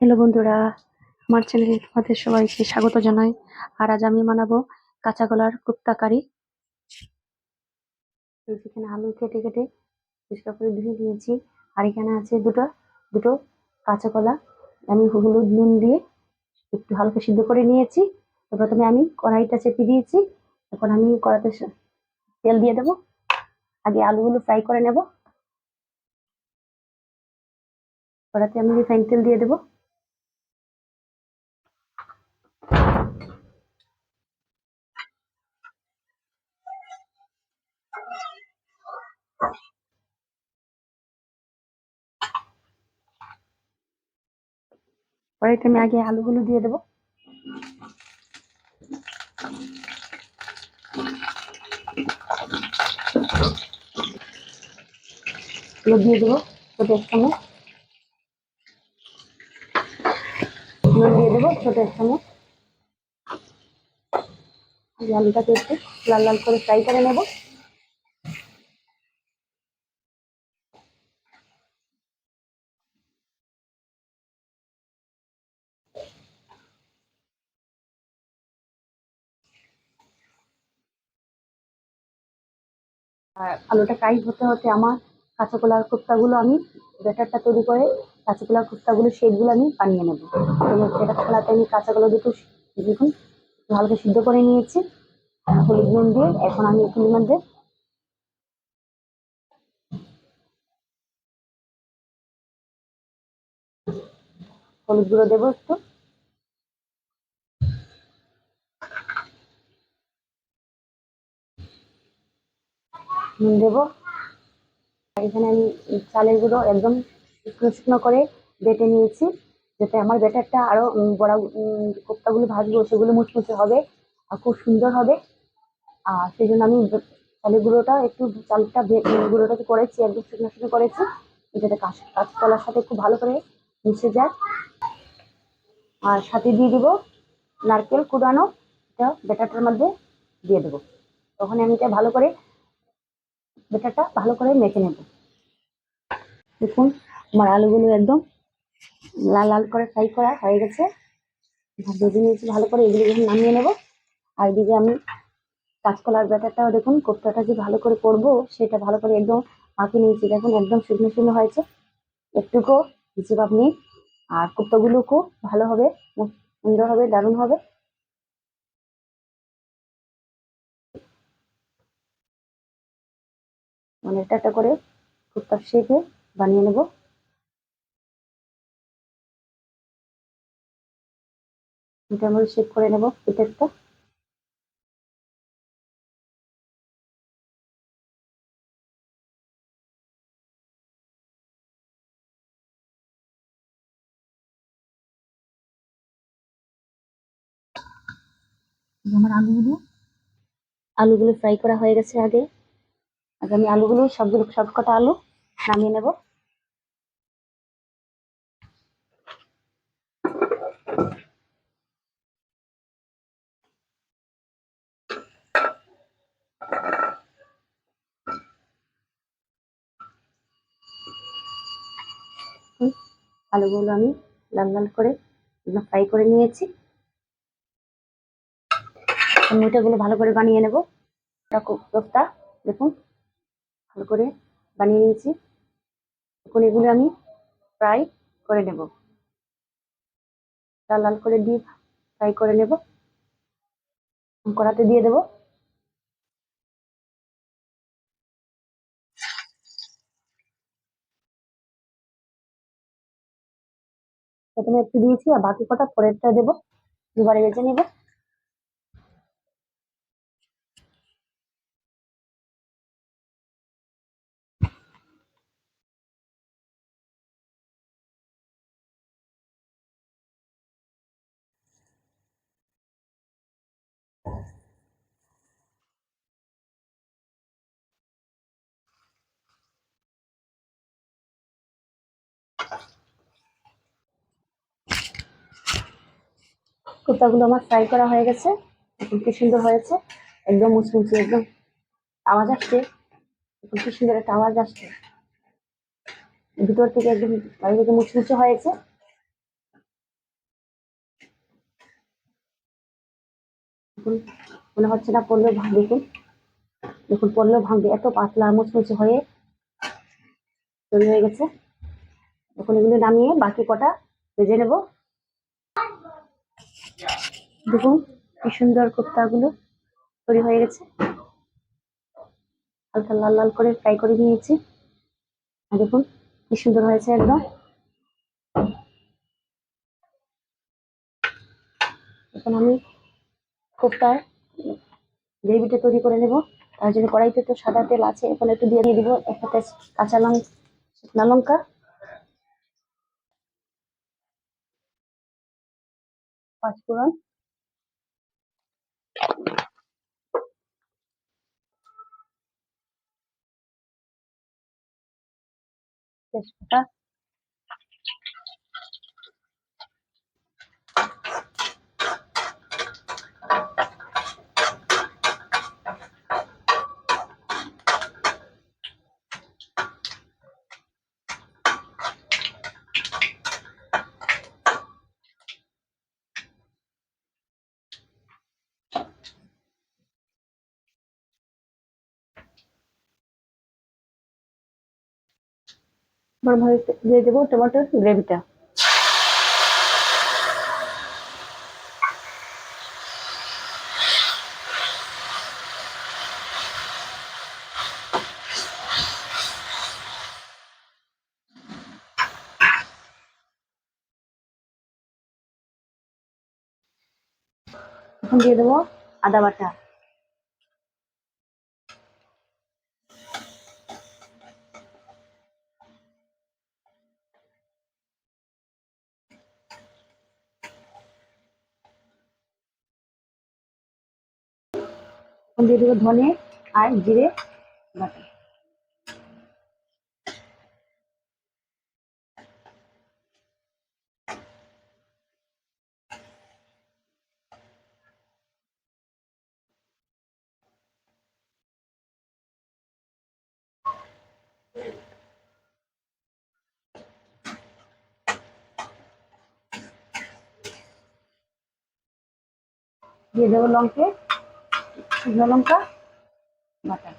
Hello বন্ধুরা, আমার চ্যানেলে তোমাদের সবাইকে স্বাগত জানাই। আর আজ আমি বানাবো কাঁচা কলার কুপ্তা কারি। যেখানে আলু কেটে কেটে পরিষ্কার করে ধুয়ে নিয়েছি। আর এখানে আছে দুটো দুটো কাঁচা কলা। আমি হলুদ, নুন দিয়ে একটু হালকা সিদ্ধ করে নিয়েছি। প্রথমে আমি কড়াইটা চেপে দিয়েছি। এখন আমি কড়াতে তেল দিয়ে দেবো। আগে আলুগুলো ফ্রাই করে নেব। কড়াতে আমি রিফাইন তেল দিয়ে দেবো। কড়াইতে আমি আগে আলুগুলো দিয়ে দেবো। দিয়ে দেবো ছোট এক চামচ। দিয়ে দেবো ছোট এক চামচ। আলুটাকে একটু লাল লাল করে ফ্রাই করে নেব। আলুটা ফ্রাই হতে হতে আমার কাঁচা কলার কোপ্তাগুলো আমি ব্যাটারটা তৈরি করে কাঁচা কলার কোপ্তাগুলো শেপগুলো আমি বানিয়ে নেব। এটা খোলাতে আমি কাঁচা কলা দুটো দেখুন হালকা সিদ্ধ করে নিয়েছি। হলুদ নুন দিয়ে এখন আমি এখানের মধ্যে হলুদ গুঁড়ো দেবো একটু। দেবো। এখানে আমি চালের গুঁড়ো একদম শুকনো শুকনো করে বেটে নিয়েছি যাতে আমার ব্যাটারটা আরও উম, বড়া কোপ্তাগুলো ভাজবো সেগুলো মুচমুচে হবে আর খুব সুন্দর হবে। আর সেই জন্য আমি চালের গুঁড়োটা একটু চালটা গুঁড়োটাকে করেছি একদম শুকনো শুকনো করেছি যাতে কাঁচ কাঁচকলার সাথে খুব ভালো করে মিশে যায়। আর সাথে দিয়ে দিব নারকেল কুড়ানো এটা ব্যাটারটার মধ্যে দিয়ে দেবো। তখন আমি এটা ভালো করে ব্যাটারটা ভালো করে মেখে নেব। দেখুন, আমার আলুগুলো একদম লাল লাল করে ফ্রাই করা হয়ে গেছে। ভেজে নিয়েছি ভালো করে এগুলো যখন নামিয়ে নেব, আর এদিকে আমি কাঁচকলার ব্যাটারটাও দেখুন, কোপ্তাটা যে ভালো করে করব, সেটা ভালো করে একদম মাখিয়ে নিয়েছি। দেখুন, একদম শুকনো শুকনো হয়েছে। একটুকু হিসেব আপনি আর কোপ্তাগুলো খুব ভালো হবে সুন্দর হবে দারুণ হবে। মানে একটা একটা করে কোপ্তার শেপে বানিয়ে নেব। এটা আমরা শেপ করে নেব যে আমার আলুগুলো আলুগুলো ফ্রাই করা হয়ে গেছে আগে। আগে আমি আলুগুলো, সবগুলো সব কটা আলু নামিয়ে নেব। আলুগুলো আমি লাল লাল করে ফ্রাই করে নিয়েছি। মিঠাগুলো ভালো করে বানিয়ে নেব। দেখুন। ভালো করে বানিয়ে নিয়েছি। এখন এগুলো আমি ফ্রাই করে নেব। লাল লাল করে দিয়ে ফ্রাই করে নেব। কড়াতে দিয়ে দেবো। প্রথমে একটু দিয়েছি আর বাকি কটা পরেরটা দেবো। দুবারে বেজে নেব। কুর্তাগুলো আমার ফ্রাই করা হয়ে গেছে। এখন কি সুন্দর হয়েছে। একদম মুচমুচি, একদম আওয়াজ আসছে। এখন কি সুন্দর একটা আওয়াজ আসছে। ভিতর থেকে একদম বাইরে থেকে মুচমুচে হয়েছে। মনে হচ্ছে না পড়লেও দেখুন। দেখুন, পড়লেও ভাঙবে। এত পাতলা, মুচমুচে হয়ে তৈরি হয়ে গেছে। এখন এগুলো নামিয়ে বাকি কটা ভেজে নেব। দেখুন, কি সুন্দর কোপ্তাগুলো তৈরি হয়ে গেছে। হালকা লাল লাল করে ফ্রাই করে নিয়েছি। দেখুন, কি সুন্দর হয়েছে একদম। এখন আমি কোপ্তার গ্রেভিটা তৈরি করে নেব। তার জন্য কড়াইতে তো সাদা তেল আছে, এখন একটু দিয়ে দিয়ে দিব একটা কাঁচা লঙ্কা শুকনা লঙ্কা। পাঁচফোড়ন তেজপাতা এবার ভাবে দিয়ে দেবো টমেটোর গ্রেভিটা এখন দিয়ে দেবো আদা বাটা। এখন দিয়ে দেবো ধনে আর জিরে বাটা। দিয়ে দেবো লঙ্কে। শুকনো লঙ্কা বাটা।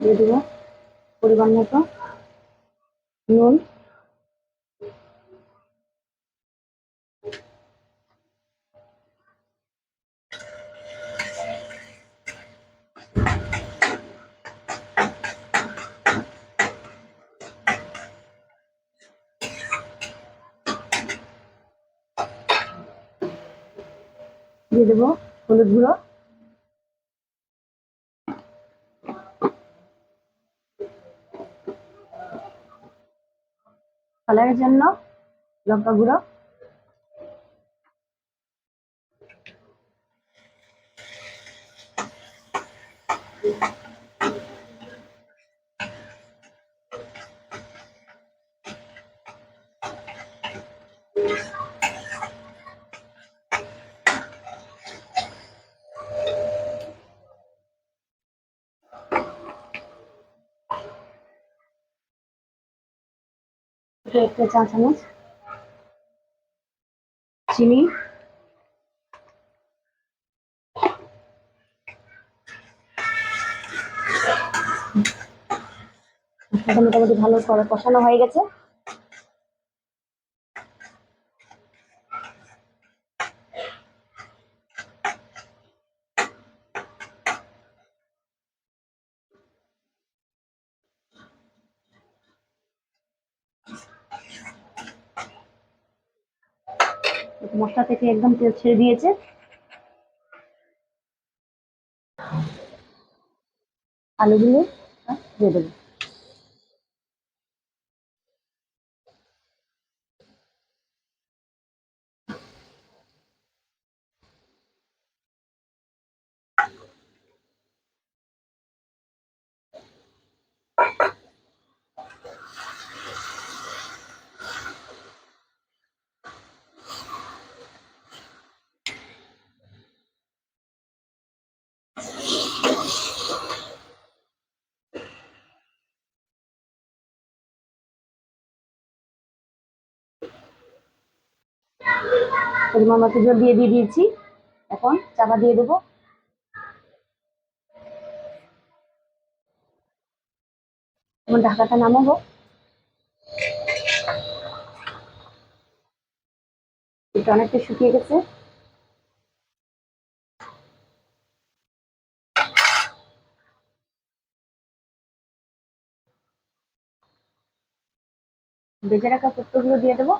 দিয়ে দেবো পরিমাণ মতো নুন। দিয়ে দেবো হলুদ গুঁড়ো। কালারের জন্য লঙ্কা গুঁড়ো। একটা চা চামচ। চিনি। মশলাটা মোটামুটি ভালো করে কষানো হয়ে গেছে। মশলা থেকে একদম তেল ছেড়ে দিয়েছে। আলুগুলো দিয়ে দেবো। পরিমাণ মতো জল দিয়ে দিয়ে দিয়েছি। এখন চাপা দিয়ে দেবো। ঢাকাটা নামাবো। এটা অনেকটা শুকিয়ে গেছে। ভেজে রাখা পোস্তগুলো দিয়ে দেবো।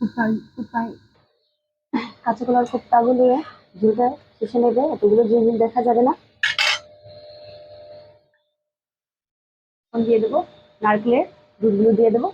কোথায় কোথায়? কাঁচা কলার কোপ্তাগুলো ঝুলটা শেষে নেবে, এতগুলো ঝুল ঝুল দেখা যাবে না। দিয়ে দেবো নারকেলের দুধগুলো দিয়ে দেবো।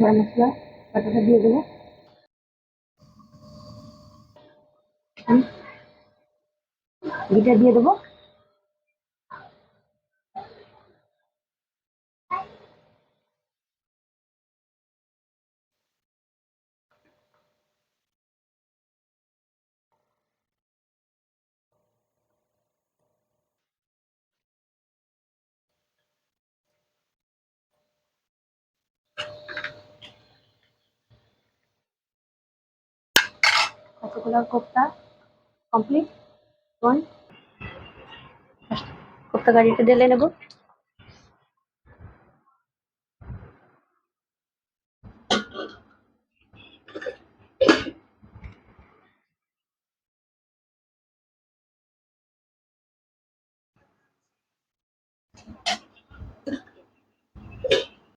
গরম মশলা বাটাটা দিয়ে দেবো। ঘিটা দিয়ে দেবো কাঁচাকলার কোপ্তা কমপ্লিট ওয়ান কোপ্তা গাড়িটা ঢেলে নেব।